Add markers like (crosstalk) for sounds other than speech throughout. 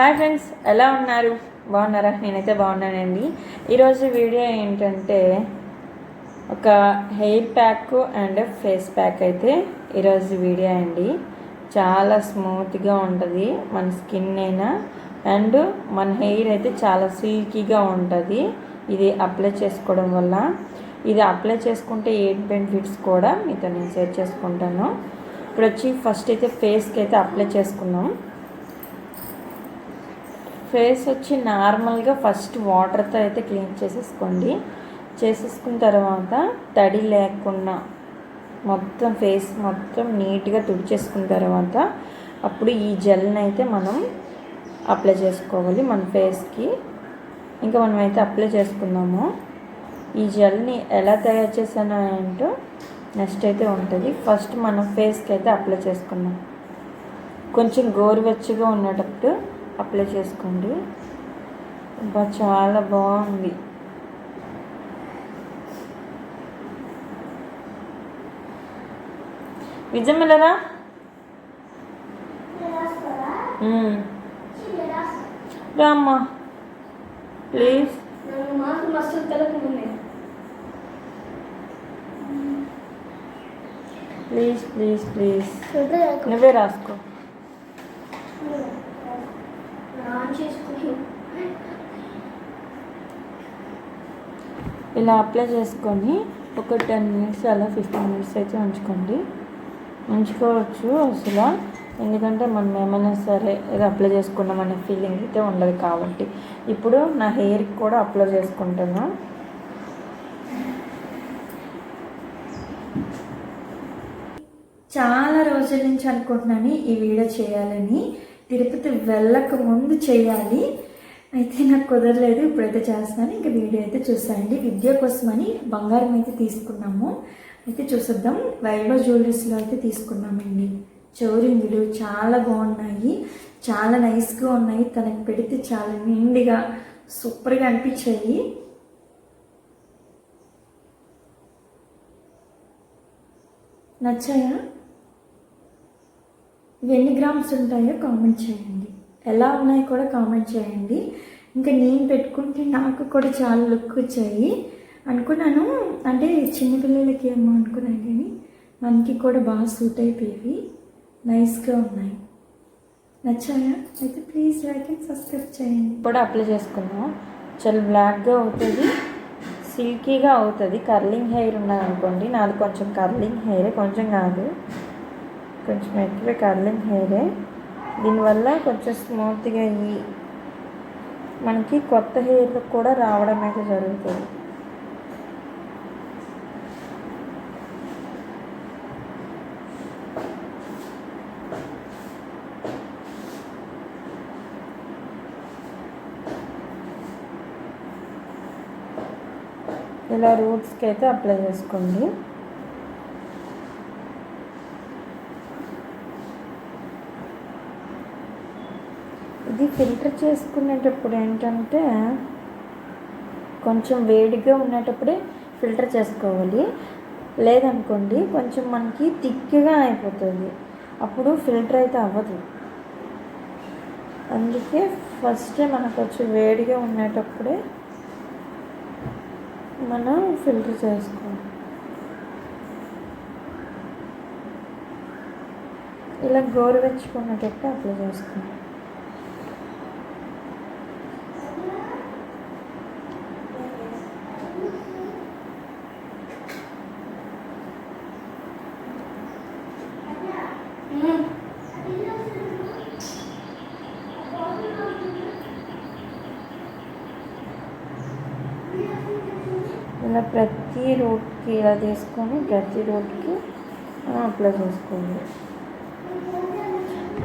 Hi friends ఎలా ఉన్నారు? బాగున్నారా? నేనైతే బాగున్నానండి. ఈరోజు వీడియో ఏంటంటే ఒక hair pack and face pack అయితే ఈరోజు వీడియో అండి. చాలా స్మూత్గా ఉంటుంది మన స్కిన్ అయినా. అండ్ మన హెయిర్ అయితే చాలా సిల్కీగా ఉంటుంది. ఇది అప్లై చేసుకోవడం వల్ల. ఇది అప్లై చేసుకుంటే ఏం బెనిఫిట్స్ కూడా మీతో నేను షేర్ చేసుకుంటాను. ఇప్పుడు వచ్చి ఫస్ట్ అయితే ఫేస్కి అయితే అప్లై చేసుకున్నాం. ఫేస్ వచ్చి నార్మల్గా ఫస్ట్ వాటర్తో అయితే క్లీన్ చేసేసుకోండి. చేసేసుకున్న తర్వాత తడి లేకుండా మొత్తం ఫేస్ మొత్తం నీట్గా తుడిచేసుకున్న తర్వాత అప్పుడు ఈ జెల్ని అయితే మనం అప్లై చేసుకోవాలి మన ఫేస్కి. ఇంకా మనం అయితే అప్లై చేసుకుందాము. ఈ జెల్ని ఎలా తయారు చేశానో ఏంటో నెక్స్ట్ అయితే ఉంటుంది. ఫస్ట్ మనం ఫేస్కి అయితే అప్లై చేసుకుందాం. కొంచెం గోరువెచ్చగా ఉండేటప్పుడు అప్లై చేసుకోండి. బా చాలా బాగుంది. విజయమలరా రామ్మా. ప్లీజ్. ప్లీజ్ ప్లీజ్ ప్లీజ్. నువ్వే రాసుకో. ఇలా అప్లై చేసుకొని ఒక టెన్ మినిట్స్ అలా ఫిఫ్టీన్ మినిట్స్ అయితే ఉంచుకోండి. ఉంచుకోవచ్చు అసలు. ఎందుకంటే మనం ఏమైనా సరే ఇది అప్లై చేసుకున్నాం అనే ఫీలింగ్ అయితే ఉండదు కాబట్టి. ఇప్పుడు నా హెయిర్కి కూడా అప్లై చేసుకుంటాను. చాలా రోజుల నుంచి అనుకుంటున్నాను ఈ వీడియో చేయాలని. తిరుపతి వెళ్ళక ముందు చేయాలి. అయితే నాకు కుదరలేదు ఇప్పుడైతే చేస్తున్నాను. ఇంకా వీడియో అయితే చూసానండి విద్య కోసమని బంగారం అయితే తీసుకున్నాము. అయితే చూసేద్దాం. వైభవ జ్యువెలరీస్లో అయితే తీసుకున్నామండి. చౌరింగులు చాలా బాగున్నాయి. చాలా నైస్గా ఉన్నాయి. తనకి పెడితే చాలా నిండుగా సూపర్గా అనిపించాయి. నచ్చాయా? ఇవి ఎన్ని గ్రామ్స్ ఉంటాయో కామెంట్ చేయండి. ఎలా ఉన్నాయో కూడా కామెంట్ చేయండి. ఇంకా నేను పెట్టుకుంటే నాకు కూడా చాలా లుక్ వచ్చాయి. అనుకున్నాను. అంటే చిన్నపిల్లలకి ఏమో అనుకున్నాను కానీ మనకి కూడా బాగా సూట్ అయిపోయేవి. నైస్గా ఉన్నాయి. నచ్చాయా? అయితే ప్లీజ్ లైక్ అండ్ సబ్స్క్రైబ్ చేయండి. కూడా అప్లై చేసుకున్నాం చాలా బ్లాక్గా అవుతుంది. సిల్కీగా అవుతుంది. కర్లింగ్ హెయిర్ ఉన్నది అనుకోండి నాది కొంచెం కర్లింగ్ హెయిర్ కొంచెం కాదు. కొంచెం ఎక్కువ కర్లింగ్ హెయిరే. దీనివల్ల కొంచెం స్మూత్గా అయ్యి మనకి కొత్త హెయిర్ కూడా రావడం అయితే జరుగుతుంది. ఇలా రూట్స్కి అయితే అప్లై చేసుకోండి. ఇది ఫిల్టర్ చేసుకునేటప్పుడు ఏంటంటే కొంచెం వేడిగా ఉండేటప్పుడే ఫిల్టర్ చేసుకోవాలి. లేదనుకోండి కొంచెం మనకి థిక్గా అయిపోతుంది. అప్పుడు ఫిల్టర్ అయితే అవ్వదు. అందుకే ఫస్ట్ మనకు కొంచెం వేడిగా ఉండేటప్పుడే మనం ఫిల్టర్ చేసుకోవాలి. ఇలా గోరువెచ్చుకున్నట్టు అప్లై చేసుకోండి ఇలా ప్రతి రూట్కి ఇలా తీసుకొని ప్రతి రూట్కి అప్లై చేసుకోవాలి.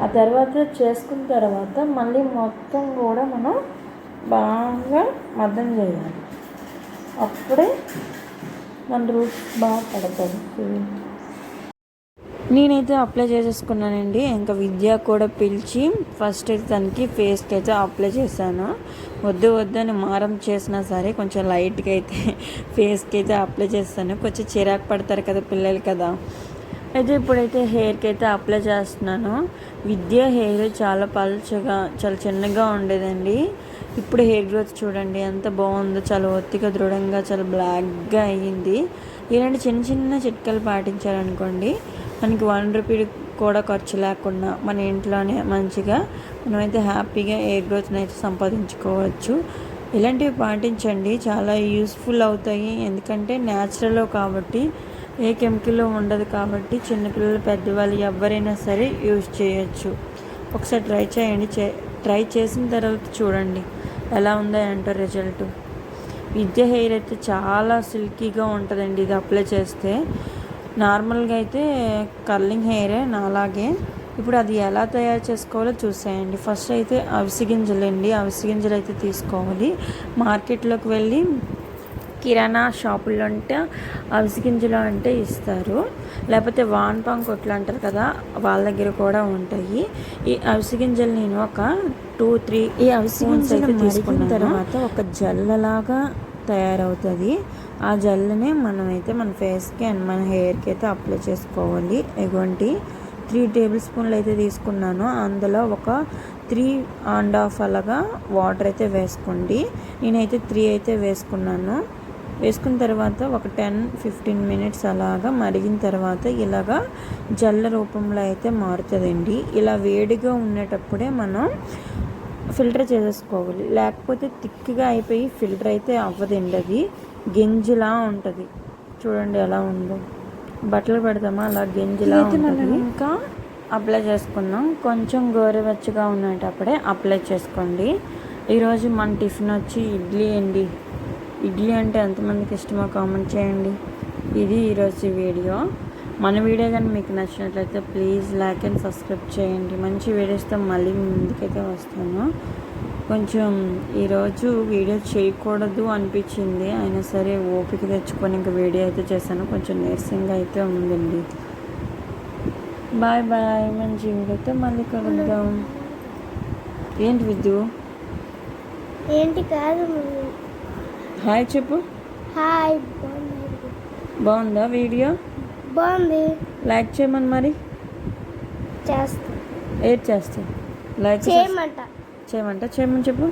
ఆ తర్వాత చేసుకున్న తర్వాత మళ్ళీ మొత్తం కూడా మనం బాగా మద్దం చేయాలి. అప్పుడే మన రూట్స్ బాగా పడతాయి నేనైతే అప్లై చేసేసుకున్నానండి. ఇంకా విద్య కూడా పిలిచి ఫస్ట్ అయితే తనకి ఫేస్కి అయితే అప్లై చేశాను. వద్దు వద్దు అని మారం చేసినా సరే కొంచెం లైట్గా అయితే (laughs) ఫేస్కి అయితే అప్లై చేస్తాను. కొంచెం చిరాకు పడతారు కదా పిల్లలు కదా. అయితే ఇప్పుడైతే హెయిర్కి అయితే అప్లై చేస్తున్నాను. విద్య హెయిర్ చాలా పలుచగా చాలా చిన్నగా ఉండేదండి. ఇప్పుడు హెయిర్ గ్రోత్ చూడండి ఎంత బాగుందో చాలా ఒత్తిగా దృఢంగా చాలా బ్లాక్గా అయ్యింది. ఇలాంటి చిన్న చిన్న చిట్కాలు పాటించారనుకోండి మనకి వన్ రూపీ కూడా ఖర్చు లేకుండా మన ఇంట్లోనే మంచిగా మనమైతే హ్యాపీగా ఎయిర్ గ్రోత్ని అయితే సంపాదించుకోవచ్చు. ఇలాంటివి పాటించండి. చాలా యూస్ఫుల్ అవుతాయి. ఎందుకంటే న్యాచురల్ కాబట్టి ఏ కెమికల్ ఉండదు కాబట్టి చిన్నపిల్లలు పెద్దవాళ్ళు ఎవరైనా సరే యూజ్ చేయొచ్చు. ఒకసారి ట్రై చేయండి. చే ట్రై చేసిన తర్వాత చూడండి ఎలా ఉందో ఏంటో రిజల్ట్. విద్య హెయిర్ అయితే చాలా సిల్కీగా ఉంటుందండి. ఇది అప్లై చేస్తే నార్మల్గా అయితే కర్లింగ్ హెయిరే నాలాగే. ఇప్పుడు అది ఎలా తయారు చేసుకోవాలో చూసేయండి. ఫస్ట్ అయితే అవిసి గింజలు అండి. అవిసి గింజలు అయితే తీసుకోవాలి. మార్కెట్లోకి వెళ్ళి కిరాణా షాపుల్లో అంటే అవిసి గింజలు అంటే ఇస్తారు. లేకపోతే వాన్పాం కొట్లు అంటారు కదా వాళ్ళ దగ్గర కూడా ఉంటాయి. ఈ అవిసి గింజలు నేను ఒక టూ త్రీ ఈ అవిసి గింజలు అయితే తీసుకున్న తర్వాత ఒక జల్లలాగా తయారవుతుంది. ఆ జెల్ని మనమైతే మన ఫేస్కి అండ్ మన హెయిర్కి అయితే అప్లై చేసుకోవాలి. ఎటువంటి త్రీ టేబుల్ స్పూన్లు అయితే తీసుకున్నాను. అందులో ఒక త్రీ అండ్ హాఫ్ అలాగా వాటర్ అయితే వేసుకోండి. నేనైతే త్రీ అయితే వేసుకున్నాను. వేసుకున్న తర్వాత ఒక టెన్ ఫిఫ్టీన్ మినిట్స్ అలాగా మరిగిన తర్వాత ఇలాగా జల్ల రూపంలో అయితే మారుతుందండి. ఇలా వేడిగా ఉండేటప్పుడే మనం ఫిల్టర్ చేసేసుకోవాలి. లేకపోతే థిక్గా అయిపోయి ఫిల్టర్ అయితే అవ్వదండి అది. గింజలా ఉంటుంది. చూడండి ఎలా ఉందో. బట్టలు పెడతామా? అలా గింజలా ఉంటుంది. ఇంకా అప్లై చేసుకుందాం. కొంచెం గోరువెచ్చగా ఉండేటప్పుడే అప్లై చేసుకోండి. ఈరోజు మన టిఫిన్ వచ్చి ఇడ్లీ అండి. ఇడ్లీ అంటే ఎంతమందికి ఇష్టమో కామెంట్ చేయండి. ఇది ఈరోజు వీడియో. మన వీడియో కానీ మీకు నచ్చినట్లయితే ప్లీజ్ లైక్ అండ్ సబ్స్క్రైబ్ చేయండి. మంచి వీడియోస్తో మళ్ళీ ముందుకైతే వస్తాను. కొంచెం ఈరోజు వీడియో చేయకూడదు అనిపించింది. అయినా సరే ఓపిక తెచ్చుకొని ఇంకా వీడియో అయితే చేశాను. కొంచెం నీరసంగా అయితే ఉందండి. Bye bye. మంచి వీడియోతో మళ్ళీ కలుద్దాం. ఏంటి విద్యు ఏంటి కాదు. హాయ్ చెప్పు. హాయ్ బాగుంది వీడియో? బాగుంది. లైక్ చేయమని మరి? చేస్తా. ఏది చేస్తావు? లైక్ చేయమంట. చేయమంట. చేయమని చెప్పు.